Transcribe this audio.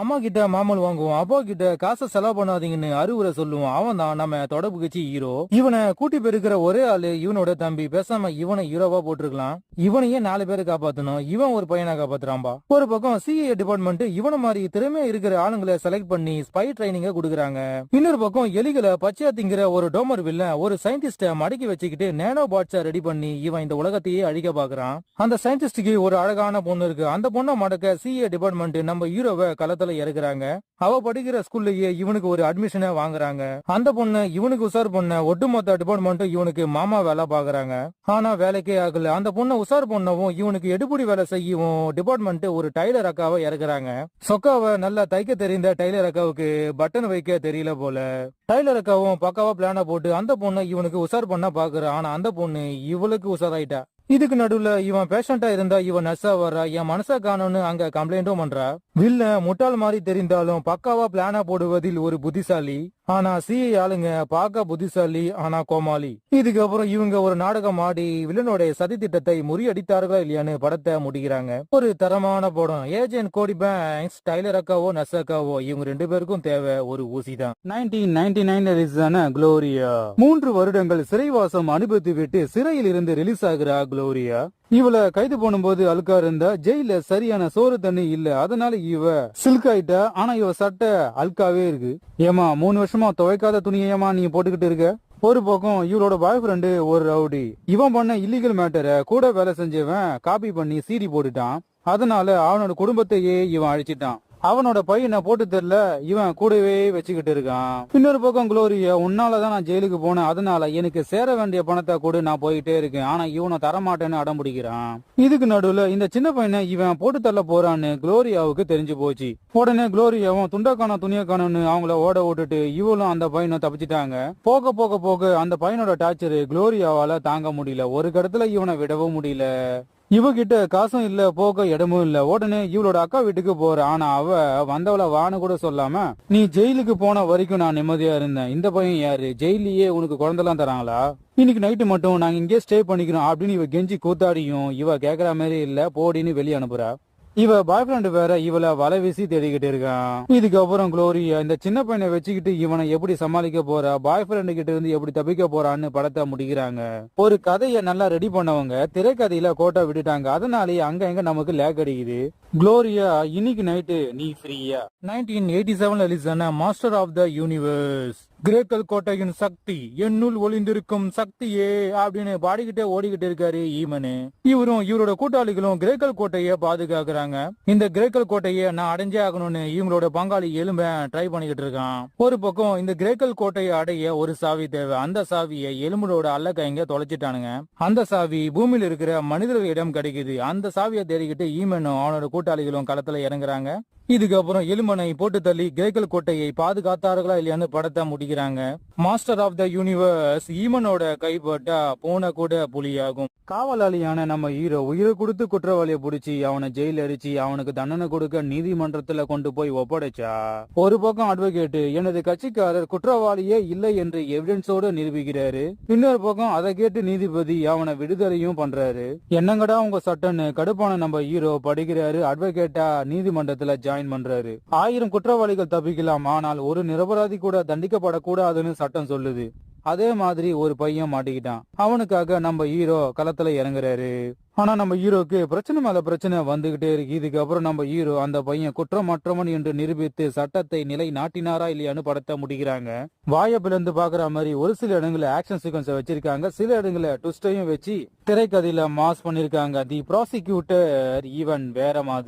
அம்மா கிட்ட மாமல் வாங்குவோம். அப்பா கிட்ட காசை செலவு பண்ணாதீங்கன்னு அறிவுரை சொல்லுவான் அவன் தான் நம்ம தொடர்பு கட்சி ஹீரோ. இவனை கூட்டி பெருக்கிற ஒரே ஆளு இவனோட தம்பி. பேசாம இவனை ஹீரோவா போட்டிருக்கலாம். இவனையே நாலு பேரை காப்பாத்தணும். இவன் ஒரு பையனை காப்பாத்துறான்பா. ஒரு பக்கம் சிஏ டிபார்ட்மெண்ட் இவன மாதிரி திறமையா இருக்கிற ஆளுங்களை செலக்ட் பண்ணி ஸ்பை ட்ரைனிங்க கொடுக்குறாங்க. இன்னொரு பக்கம் எலிகளை பச்சையா திங்கிற ஒரு டோமர் வில்ல ஒரு சயின்டிஸ்ட மடக்கி வச்சுக்கிட்டு நேனோ பாட்ஸா ரெடி பண்ணி இவன் இந்த உலகத்தையே அழிக்க பாக்குறான் அந்த சயின்டிஸ்டுக்கு ஒரு அழகான பொண்ணு இருக்கு. அந்த பொண்ணை மடக்க சிஏ டிபார்ட்மெண்ட் நம்ம ஹீரோவை கலத்த களத்துல இறக்குறாங்க. அவ படிக்கிற ஸ்கூல்லயே இவனுக்கு ஒரு அட்மிஷனை வாங்குறாங்க. அந்த பொண்ணு இவனுக்கு உசார் பண்ண ஒட்டுமொத்த டிபார்ட்மெண்ட்டும் இவனுக்கு மாமா வேலை பாக்குறாங்க ஆனா வேலைக்கே ஆகல. அந்த பொண்ணை உசார் பொண்ணவும் இவனுக்கு எடுபடி வேலை செய்யவும் டிபார்ட்மெண்ட் ஒரு டைலர் அக்காவை இறக்குறாங்க. சொக்காவை நல்லா தைக்க தெரிந்த டைலர் அக்காவுக்கு பட்டன் வைக்க தெரியல போல. டைலர் அக்காவும் பக்காவா பிளான போட்டு அந்த பொண்ணை இவனுக்கு உசார் பண்ண பாக்குறான் ஆனா அந்த பொண்ணு இவளுக்கு உசாராயிட்டா இதுக்கு நடுவுல இவன் பேஷண்டா இருந்தா இவன் நர்ஸா வர்றா? என் மனசா காணும்னு அங்க கம்ப்ளைண்டும் பண்றா? வில்ல முட்டாள் மாதிரி தெரிந்தாலும் பக்காவா பிளானா போடுவதில் ஒரு புத்திசாலி. ஆனா சிஐ ஆளுங்க பார்க்க புத்திசாலி ஆனா கோமாளி. இதுக்கப்புறம் இவங்க ஒரு நாடகம் ஆடி வில்லனுடைய சதி திட்டத்தை முறியடித்தார்களா இல்லையான்னு படத்தை முடிக்கிறாங்க. ஒரு தரமான படம். ஏஜென்ட் கோடி பேங்க்ஸ் டைலர் அக்காவோ நசக்காவோ அக்காவோ இவங்க ரெண்டு பேருக்கும் தேவை ஒரு ஊசி தான் நைன்டீன் நைன்டி நைன் ரிலீஸான குளோரியா மூன்று வருடங்கள் சிறைவாசம் அனுபவித்து விட்டு சிறையில் இருந்து ரிலீஸ் ஆகிறா குளோரியா இவள கைது பண்ணும்போது அழுக்கா இருந்தா ஜெயில சரியான சோறு தண்ணி இல்ல. அதனால இவ சில்க் ஆயிட்டா. ஆனா இவ சட்டை அழுக்காவே இருக்கு. ஏமா மூணு வருஷமா துவைக்காத துணியேமா நீ போட்டுக்கிட்டு இருக்க? ஒரு பக்கம் இவளோட பாய் ஃப்ரெண்டு ஒரு ரவுடி. இவன் பண்ண இல்லீகல் மேட்டரை கூட வேலை செஞ்சவன் காப்பி பண்ணி சீடி போட்டுட்டான். அதனால அவனோட குடும்பத்தையே இவன் அழிச்சிட்டான். அவனோட பையனை போட்டு தெரியல இவன் கூடவே வச்சுக்கிட்டு இருக்கான். இன்னொரு பக்கம் குளோரியா உன்னாலதான் நான் ஜெயிலுக்கு போனேன் அதனால எனக்கு சேர வேண்டிய பணத்தை கூட நான் போயிட்டே இருக்கேன். ஆனா இவனை தரமாட்டேன்னு அடம் பிடிக்கிறான் இதுக்கு நடுவுல இந்த சின்ன பையனை இவன் போட்டு தள்ள போறான்னு குளோரியாவுக்கு தெரிஞ்சு போச்சு. உடனே குளோரியாவும் துண்டக்கான துணியக்கானு அவங்கள ஓட விட்டுட்டு இவளும் அந்த பையனும் தப்பிச்சிட்டாங்க. போக போக போக அந்த பையனோட டார்ச்சர் குளோரியாவால தாங்க முடியல. ஒரு கடத்துல இவனை விடவும் முடியல. இவகிட்ட காசும் இல்ல போக இடமும் இல்ல. உடனே இவளோட அக்கா வீட்டுக்கு போற. ஆனா அவ வந்தவள வான்னு கூட சொல்லாம நீ ஜெயிலுக்கு போன வரைக்கும் நான் நிம்மதியா இருந்தேன். இந்த பையன் யாரு? ஜெயிலேயே உனக்கு குழந்தைலாம் தராங்களா? இன்னைக்கு நைட்டு மட்டும் நாங்க இங்கே ஸ்டே பண்ணிக்கிறோம். அப்படின்னு இவ கெஞ்சி கூத்தாடியும் இவ கேக்குற மாதிரி இல்ல போடின்னு வெளியே அனுப்புறா. இவ பாய் ஃப்ரெண்டு வேற இவள வலை வீசி தேடிக்கிட்டு இருக்கான். இதுக்கப்புறம் குளோரியா இந்த சின்ன பையனை வச்சுக்கிட்டு இவனை எப்படி சமாளிக்க போறா? பாய் ஃப்ரெண்டு கிட்ட இருந்து எப்படி தப்பிக்க போறான்னு படத்தை முடிக்கிறாங்க. ஒரு கதையை நல்லா ரெடி பண்ணவங்க திரைக்கதையில கோட்டை விட்டுட்டாங்க. அதனாலேயே அங்க எங்க நமக்கு லேக் அடிக்குது. குளோரியா இன்னைக்கு நைட்டு நீ ஃப்ரீயா நைன்டீன் எயிட்டி செவன்ல ரிலீஸ் ஆன master of the universe Grayskull கோட்டையின் சக்தி என்னுள் ஒளிந்திருக்கும் சக்தியே அப்படின்னு பாடிக்கிட்டே ஓடிக்கிட்டு இருக்காரு ஈமனு. இவரும் இவரோட கூட்டாளிகளும் கிரேக்கல் கோட்டையை பாதுகாக்கிறாங்க. இந்த கிரேக்கல் கோட்டையை நான் அடைஞ்சே ஆகணும்னு இவங்களோட பங்காளி எலும்ப ட்ரை பண்ணிக்கிட்டு இருக்கான். ஒரு பக்கம் இந்த கிரேக்கல் கோட்டையை அடைய ஒரு சாவி தேவை. அந்த சாவியை எலும்புடோட அல்லக்கைங்க தொலைச்சிட்டானுங்க. அந்த சாவி பூமியில இருக்கிற மனிதர்களிடம் கிடைக்குது. அந்த சாவியை தேடிக்கிட்டு ஈமனும் அவனோட கூட்டாளிகளும் களத்துல இறங்குறாங்க. இதுக்கப்புறம் எலுமனை போட்டு தள்ளி கிரேக்கல் கோட்டையை பாதுகாத்தார்களா இல்லையான்னு படத்தை முடிக்கிறாங்க. மாஸ்டர் ஆஃப் த யூனிவர்ஸ் ஈமனோட கைப்பட்டா போன கூட புலியாகும். காவலாளியான நம்ம ஹீரோ உயிரை கொடுத்து குற்றவாளியை பிடிச்சி அவனை ஜெயில அடிச்சு அவனுக்கு தண்டனை கொடுக்க நீதிமன்றத்துல கொண்டு போய் ஒப்படைச்சா? ஒரு பக்கம் அட்வொகேட் எனது கட்சிக்காரர் குற்றவாளியே இல்லை என்று எவிடன்ஸோட நிரூபிக்கிறாரு. இன்னொரு பக்கம் அதை கேட்டு நீதிபதி அவனை விடுதலையும் பண்றாரு. என்னங்கடா உங்க சட்டன்னு கடுப்பான நம்ம ஹீரோ படிக்கிறாரு அட்வொகேட்டா நீதிமன்றத்துல ஜாயின் பண்றாரு. ஆயிரம் குற்றவாளிகள் தப்பிக்கலாம் ஆனால் ஒரு நிரபராதி கூட தண்டிக்கப்படக்கூடாதுன்னு சட்டம் சொல்லுது. அதே மாதிரி ஒரு பையன் மாட்டிக்கிட்டான். அவனுக்காக நம்ம ஹீரோ களத்துல இறங்குறாரு. ஆனா நம்ம ஹீரோக்கு பிரச்சனை மேல பிரச்சனை வந்துகிட்டே இருக்கு. இதுக்கப்புறம் நம்ம ஹீரோ அந்த பையன் குற்றமற்றவன் என்று நிரூபித்து சட்டத்தை நிலை நாட்டினாரா இல்லையான்னு படத்தை முடிக்கிறாங்க. வாய பிளந்து பாக்குற மாதிரி ஒரு சில இடங்கள்ல ஆக்ஷன் சீக்வன்ஸ் வச்சிருக்காங்க. சில இடங்களை ட்விஸ்டையும் வச்சு திரைக்கதையில மாஸ் பண்ணிருக்காங்க. தி ப்ராசிக்யூட்டர் ஈவன் வேற மாதிரி.